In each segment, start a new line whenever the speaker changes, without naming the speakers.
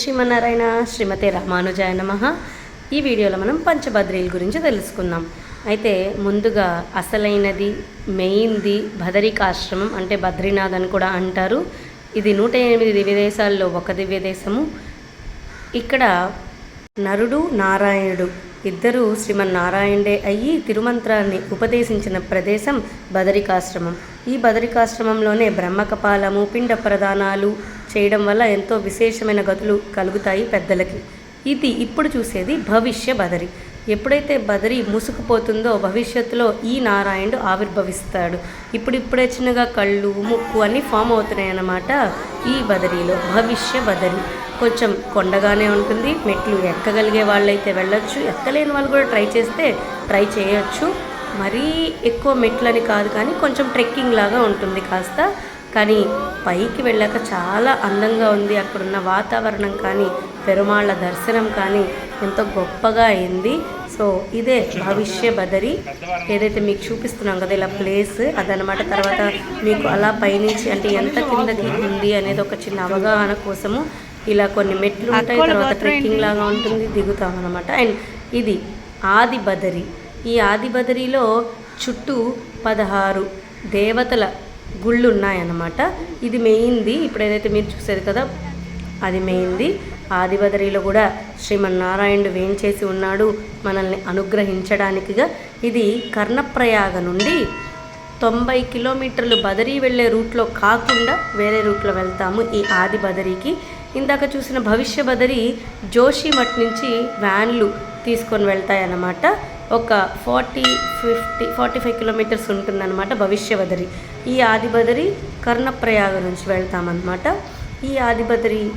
శ్రీమన్నారాయణ శ్రీమతి రామానుజాయ నమ. ఈ వీడియోలో మనం పంచభద్రీల గురించి తెలుసుకుందాం. అయితే ముందుగా అసలైనది మెయిన్ది భదరికాశ్రమం అంటే బద్రీనాథ్ అని కూడా అంటారు. ఇది నూట ఎనిమిది దివ్యదేశాల్లో ఒక దివ్యదేశము. ఇక్కడ నరుడు నారాయణుడు ఇద్దరు శ్రీమన్నారాయణుడే అయ్యి తిరుమంత్రాన్ని ఉపదేశించిన ప్రదేశం బదరికాశ్రమం ఈ బదరికాశ్రమంలోనే బ్రహ్మకపాలము పిండ ప్రదానాలు చేయడం వల్ల ఎంతో విశేషమైన గతులు కలుగుతాయి పెద్దలకి. ఇది ఇప్పుడు చూసేది భవిష్య బదరి. ఎప్పుడైతే బదరి మూసుకుపోతుందో భవిష్యత్తులో ఈ నారాయణుడు ఆవిర్భవిస్తాడు. ఇప్పుడిప్పుడే చిన్నగా కళ్ళు ముక్కు అన్నీ ఫామ్ అవుతున్నాయి అన్నమాట ఈ బదరిలో. భవిష్య బదరి. కొంచెం కొండగానే ఉంటుంది. మెట్లు ఎక్కగలిగే వాళ్ళైతే వెళ్ళొచ్చు. ఎక్కలేని వాళ్ళు కూడా ట్రై చేస్తే ట్రై చేయొచ్చు. మరీ ఎక్కువ మెట్లని కాదు కానీ కొంచెం ట్రెక్కింగ్ లాగా ఉంటుంది కాస్త. కానీ పైకి వెళ్ళాక చాలా అందంగా ఉంది. అక్కడున్న వాతావరణం కానీ పెరుమాళ్ళ దర్శనం కానీ ఎంతో గొప్పగా అయింది. సో ఇదే భవిష్య బదరి. ఏదైతే మీకు చూపిస్తున్నాం కదా ఇలా ప్లేస్ అదనమాట తర్వాత మీకు అలా పైనుంచి అంటే ఎంత కిందకి ఉంది అనేది ఒక చిన్న అవగాహన కోసము ఇలా కొన్ని మెట్లు ఉంటాయి. తర్వాత ట్రెక్కింగ్ లాగా ఉంటుంది. దిగుతాం అనమాట అండ్ ఇది ఆది బదరి. ఈ ఆది బదరిలో చుట్టూ పదహారు దేవతల గుళ్ళు ఉన్నాయన్నమాట ఇది మెయిన్ది ఇప్పుడు ఏదైతే మీరు చూసేది కదా అది మెయిన్ది ఆదిబదరిలో కూడా శ్రీమన్నారాయణుడు వేంచేసి ఉన్నాడు మనల్ని అనుగ్రహించడానికిగా. ఇది కర్ణప్రయాగ నుండి తొంభై కిలోమీటర్లు బదరీ వెళ్ళే రూట్లో కాకుండా వేరే రూట్లో వెళ్తాము ఈ ఆది బదరీకి ఇందాక చూసిన భవిష్య బదరి జోషిమఠ్ నుంచి వ్యాన్లు తీసుకొని వెళ్తాయన్నమాట. ఒక forty fifty forty five kilometres ఉంటుందన్నమాట భవిష్యబదరి ఈ ఆదిబదరి కర్ణప్రయాగ నుంచి వెళ్తామన్నమాట. ఈ ఆదిబదరి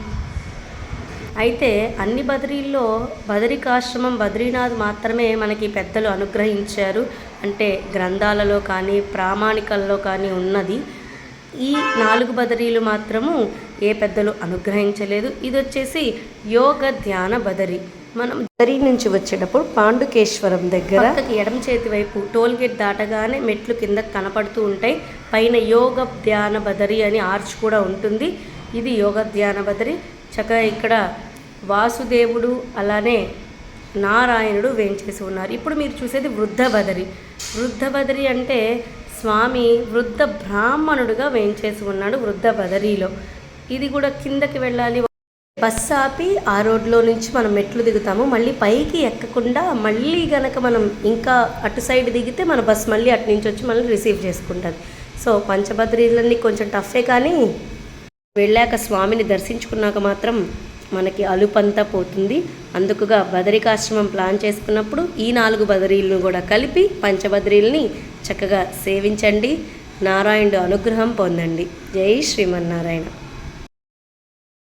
అయితే అన్ని బదరీల్లో బదరికాశ్రమం బద్రీనాథ్ మాత్రమే మనకి పెద్దలు అనుగ్రహించారు. అంటే గ్రంథాలలో కానీ ప్రామాణికల్లో కానీ ఉన్నది. ఈ నాలుగు బదరీలు మాత్రము ఏ పెద్దలు అనుగ్రహించలేదు. ఇది వచ్చేసి యోగ ధ్యాన బదరి. మనం దరి నుంచి వచ్చేటప్పుడు పాండుకేశ్వరం దగ్గర ఎడమ చేతి వైపు టోల్ గేట్ దాటగానే మెట్లు కింద కనపడుతూ ఉంటాయి. పైన యోగ ధ్యాన బదరి అని ఆర్చ్ కూడా ఉంటుంది. ఇది యోగ ధ్యాన బదరి. చక్కగా ఇక్కడ వాసుదేవుడు అలానే నారాయణుడు వేంచేసి ఉన్నారు. ఇప్పుడు మీరు చూసేది వృద్ధ బదరి. వృద్ధ బదరి అంటే స్వామి వృద్ధ బ్రాహ్మణుడుగా వేంచేసి ఉన్నాడు వృద్ధ బదరిలో. ఇది కూడా కిందకి వెళ్ళాలి. బస్ ఆపి ఆ రోడ్లో నుంచి మనం మెట్లు దిగుతాము. మళ్ళీ పైకి ఎక్కకుండా మళ్ళీ గనక మనం ఇంకా అటు సైడ్ దిగితే మన బస్ మళ్ళీ అటు నుంచి వచ్చి మనల్ని రిసీవ్ చేసుకుంటుంది. సో పంచభద్రీలన్నీ కొంచెం టఫే కానీ వెళ్ళాక స్వామిని దర్శించుకున్నాక మాత్రం మనకి అలుపంతా పోతుంది. అందుకుగా బదరికాశ్రమం ప్లాన్ చేసుకున్నప్పుడు ఈ నాలుగు బదరీలను కూడా కలిపి పంచబద్రీల్ని చక్కగా సేవించండి. నారాయణుడు అనుగ్రహం పొందండి. జై శ్రీమన్నారాయణ.